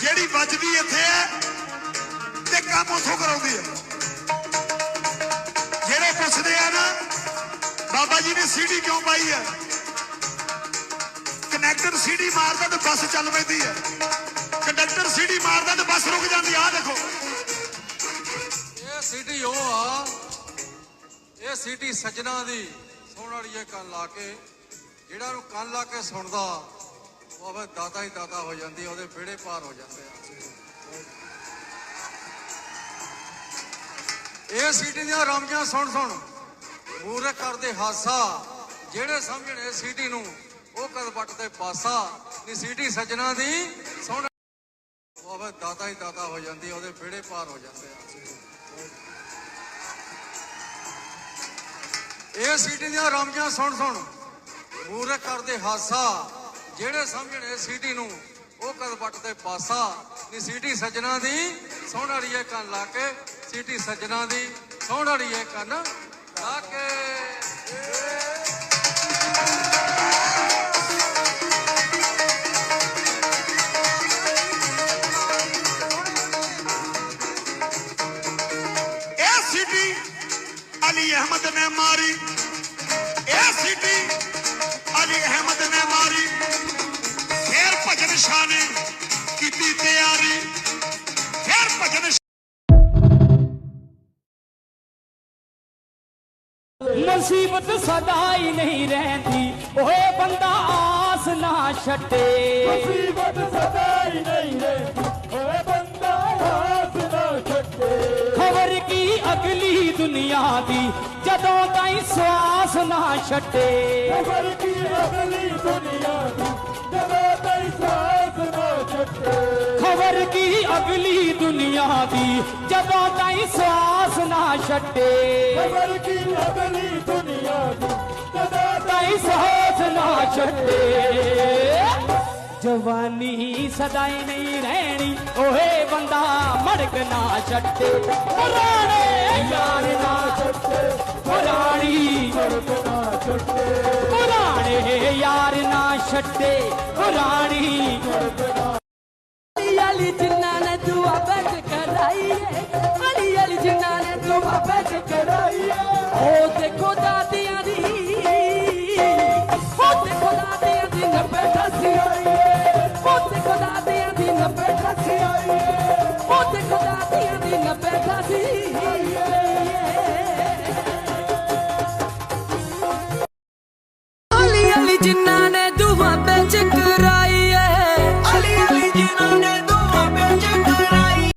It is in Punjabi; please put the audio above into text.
ਜਿਹੜੀ ਵੱਜਦੀ ਇੱਥੇ ਹੈ, ਤੇ ਕੰਮ ਉਥੋਂ ਕਰਾਉਂਦੀ ਹੈ ਜਿਹੜੇ ਪੁੱਛਦੇ ਆ ਨਾ ਬਾਬਾ ਜੀ ਨੇ ਸੀਡੀ ਕਿਉਂ ਪਾਈ ਹੈ? ਕਨੈਕਟਰ ਸੀਡੀ ਮਾਰਦਾ ਤੇ ਬੱਸ ਚੱਲ ਪੈਂਦੀ ਹੈ। ਕੰਡਕਟਰ ਸੀਡੀ ਮਾਰਦਾ ਤੇ ਬੱਸ ਰੁਕ ਜਾਂਦੀ ਆ ਆਹ ਦੇਖੋ। ਇਹ ਸਿਟੀ ਉਹ ਆ, ਇਹ ਸਿਟੀ ਸੱਜਣਾ ਦੀ ਸੁਣ ਵਾਲੀਏ ਕੰਨ ਲਾ ਕੇ, ਜਿਹੜਾ ਨੂੰ ਕੰਨ ਲਾ ਕੇ ਸੁਣਦਾ, ਉਹ ਆਵੇ ਦਾਤਾ ਹੀ ਦਾਤਾ ਹੋ ਜਾਂਦੀ, ਉਹਦੇ ਵਿਹੜੇ ਪਾਰ ਹੋ ਜਾਂਦੇ ਆ। ਇਹ ਸਿਟੀ ਦੀਆਂ ਰਮਜਾਂ ਸੁਣ ਸੁਣ ਮੂਰੇ ਕਰਦੇ ਹਾਸਾ, ਜਿਹੜੇ ਸਮਝਣ ਇਹ ਸਿਟੀ ਨੂੰ, ਉਹ ਕਦ ਵੱਟਦੇ ਪਾਸਾ, ਨੀ ਸਿਟੀ ਸੱਜਣਾ ਦੀ ਸੁਣ ਇਹ ਸੀਟੀ ਦੀਆਂ ਰਮਜਾਂ ਸੁਣ ਸੁਣ ਮੂਰਖ ਕਰਦੇ ਹਾਸਾ, ਜਿਹੜੇ ਸਮਝਣ ਇਹ ਸੀਟੀ ਨੂੰ, ਉਹ ਕਦ ਵੱਟ ਤੇ ਪਾਸਾ। ਨੀ ਸੀਟੀ ਸੱਜਣਾ ਦੀ ਸੋਹਣ ਵਾਲੀਏ ਕੰਨ ਲਾ ਕੇ, ਸੀਟੀ ਸੱਜਣਾ ਦੀ ਸੋਹਣ ਵਾਲੀਏ ਕੰਨ ਅਲੀ ਅਹਿਮਦ ਨੇ ਮਾਰੀ ਇਹ ਸੀਡੀ ਅਲੀ ਅਹਿਮਦ ਨੇ ਮਾਰੀ ਫੇਰ ਭਜਨ ਸ਼ਾਹ ਨੇ ਕੀਤੀ ਤਿਆਰੀ ਫੇਰ ਭਜਨ ਮੁਸੀਬਤ ਸਦਾ ਹੀ ਨਹੀਂ ਰਹਿੰਦੀ ਓਏ ਬੰਦਾ ਆਸ ਨਾ ਛੱਡੇ ਮੁਸੀਬਤ ਸਦਾ ਹੀ ਨਹੀਂ ਰਹਿੰਦੀ ਓਏ ਬੰਦਾ ਹਾਸ ਨਾ ਛੱਡੇ ਖਬਰ ਕੀ ਅਗਲੀ ਦੁਨੀਆ ਦੀ ਜਦੋਂ ਤਾਈਂ ਸਵਾਸ ਨਾ ਛੱਡੇ। ਖਬਰ ਕੀ ਅਗਲੀ ਦੁਨੀਆ ਦੀ ਜਦੋਂ ਤਈ ਸਾਥ ਨਾ ਛੱਡੇ। ਖਬਰ ਕੀ ਅਗਲੀ ਦੁਨੀਆ ਦੀ ਜਦੋਂ ਤਾਈਂ ਸਵਾਸ ਨਾ ਛੱਡੇ। ਖਬਰ ਕੀ ਅਗਲੀ ਦੁਨੀਆ ਦੀ ਜਦੋਂ ਤਾਈਂ ਸਵਾਸ ਨਾ ਛੱਡੇ। ਜਵਾਨੀ ਸਦਾਈ ਨਹੀਂ ਰਹਿਣੀ ਓਏ ਬੰਦਾ ਮਰਗ ਨਾ ਛੱਡੇ। ਪੁਰਾਣੇ ਯਾਰ ਨਾ ਛੱਡੇ ਪੁਰਾਣੀ ਅਲੀ ਜਿੰਨਾ ਨੇ ਤੂੰ ਬੈਠ ਕਰਾਈ ਵਾਲੀ ਅਲੀ ਜਿੰਨਾ ਨੇ ਤੂੰ ਬੈਠ ਕਰਾਈ ਉਹ